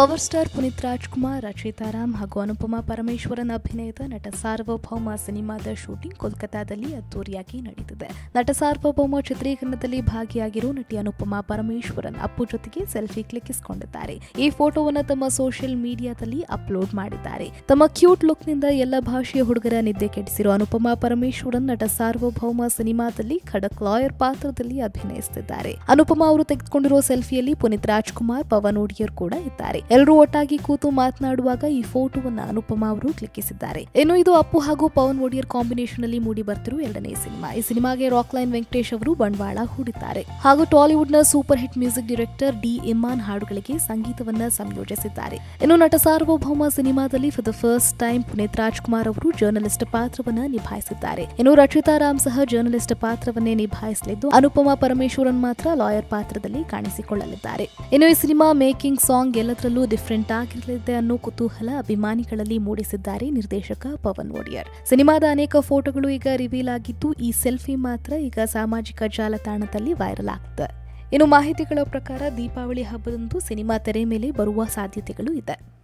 Power star Puneeth Rajkumar Rachita Ram ಹಾಗೂ ಅನುಪಮಾ ಪರಮೇಶ್ವರನ್ ಅಭಿನಯದ ನಟ ಸಾರ್ವಭೌಮ ಸಿನಿಮಾದ ಶೂಟಿಂಗ್ ಕೋಲ್ಕತ್ತಾದಲ್ಲಿ ಅದ್ದೂರಿಯಾಗಿ ನಡೆದಿದೆ ನಟ ಸಾರ್ವಭೌಮ ಚಿತ್ರೀಕರಣದಲ್ಲಿ ಭಾಗಿಯಾಗಿರುವ ನಟಿ ಅನುಪಮಾ ಪರಮೇಶ್ವರನ್ ಅಪ್ಪು ಜೊತೆಗೆ ಸೆಲ್ಫಿ ಕ್ಲಿಕ್ಕಿಸಿಕೊಂಡಿದ್ದಾರೆ. ಈ ಫೋಟೋವನ್ನು ತಮ್ಮ ಸೋಷಿಯಲ್ ಮೀಡಿಯಾದಲ್ಲಿ ಅಪ್ಲೋಡ್ ಮಾಡಿದ್ದಾರೆ. ತಮ್ಮ ಕ್ಯೂಟ್ ಲುಕ್ನಿಂದ ಎಲ್ಲ ಭಾಷೆಯ ಹುಡುಗರ ನಿದ್ದೆ ಕೆಡಿಸಿರುವ ಅನುಪಮಾ ಪರಮೇಶ್ವರನ್ ನಟ ಸಾರ್ವಭೌಮ ಸಿನಿಮಾದಲ್ಲಿ ಖಡಕ್ ಲಾಯರ್ ಪಾತ್ರದಲ್ಲಿ ಅಭಿನಯಿಸುತ್ತಿದ್ದಾರೆ. ಅನುಪಮಾ ಅವರು ತೆಗೆದುಕೊಂಡಿರುವ ಸೆಲ್ಫಿಯಲ್ಲಿ ಪುನೀತ್ ರಾಜ್ಕುಮಾರ್, ಪವನ್ ಒಡಿಯರ್ ಕೂಡ ಇದ್ದಾರೆ. ಎಲ್ಲರೂ ಒಟ್ಟಾಗಿ ಕೂತು ಮಾತನಾಡುವಾಗ ಈ ಫೋಟೋವನ್ನು ಅನುಪಮಾ ಅವರು ಕ್ಲಿಕ್ಕಿಸಿದ್ದಾರೆ. ಇನ್ನು ಇದು ಅಪ್ಪು ಹಾಗೂ ಪವನ್ ಒಡಿಯರ್ ಕಾಂಬಿನೇಷನ್ ಅಲ್ಲಿ ಮೂಡಿ ಬರ್ತಿರುವ ಎರಡನೇ ಸಿನಿಮಾ. ಈ ಸಿನಿಮಾಗೆ ರಾಕ್ ಲೈನ್ ವೆಂಕಟೇಶ್ ಅವರು ಬಂಡವಾಳ ಹೂಡಿದ್ದಾರೆ. ಹಾಗೂ ಟಾಲಿವುಡ್ನ super hit music director D Imman ಹಾಡುಗಳಿಗೆ ಸಂಗೀತವನ್ನ ಸಂಯೋಜಿಸಿದ್ದಾರೆ. ಇನ್ನು ನಟ ಸಾರ್ವಭೌಮ ಸಿನಿಮಾದಲ್ಲಿ for the first time Puneeth Rajkumar ಅವರು ಜರ್ನಲಿಸ್ಟ್ ಪಾತ್ರವನ್ನ ನಿಭಾಯಿಸಿದ್ದಾರೆ. ಇನ್ನು ರಚಿತಾರಾಮ್ ಸಹ ಜರ್ನಲಿಸ್ಟ್ ಪಾತ್ರವನ್ನೇ ನಿಭಾಯಿಸಲಿದ್ದು, ಅನುಪಮಾ ಪರಮೇಶ್ವರನ್ ಮಾತ್ರ ಲಾಯರ್ ಪಾತ್ರದಲ್ಲಿ ಕಾಣಿಸಿಕೊಳ್ಳಲಿದ್ದಾರೆ. ಇನ್ನು ಈ ಸಿನಿಮಾ ಮೇಕಿಂಗ್ ಸಾಂಗ್ ಎಲ್ಲದರಲ್ಲೂ ಡಿಫ್ರೆಂಟ್ ಆಗಿರಲಿದೆ ಅನ್ನೋ ಕುತೂಹಲ ಅಭಿಮಾನಿಗಳಲ್ಲಿ ಮೂಡಿಸಿದ್ದಾರೆ ನಿರ್ದೇಶಕ ಪವನ್ ಒಡಿಯರ್. ಸಿನಿಮಾದ ಅನೇಕ ಫೋಟೋಗಳು ಈಗ ರಿವೀಲ್ ಆಗಿದ್ದು, ಈ ಸೆಲ್ಫಿ ಮಾತ್ರ ಈಗ ಸಾಮಾಜಿಕ ಜಾಲತಾಣದಲ್ಲಿ ವೈರಲ್ ಆಗ್ತದೆ. ಇನ್ನು ಮಾಹಿತಿಗಳ ಪ್ರಕಾರ ದೀಪಾವಳಿ ಹಬ್ಬದಂದು ಸಿನಿಮಾ ತೆರೆ ಮೇಲೆ ಬರುವ ಸಾಧ್ಯತೆಗಳು ಇದೆ.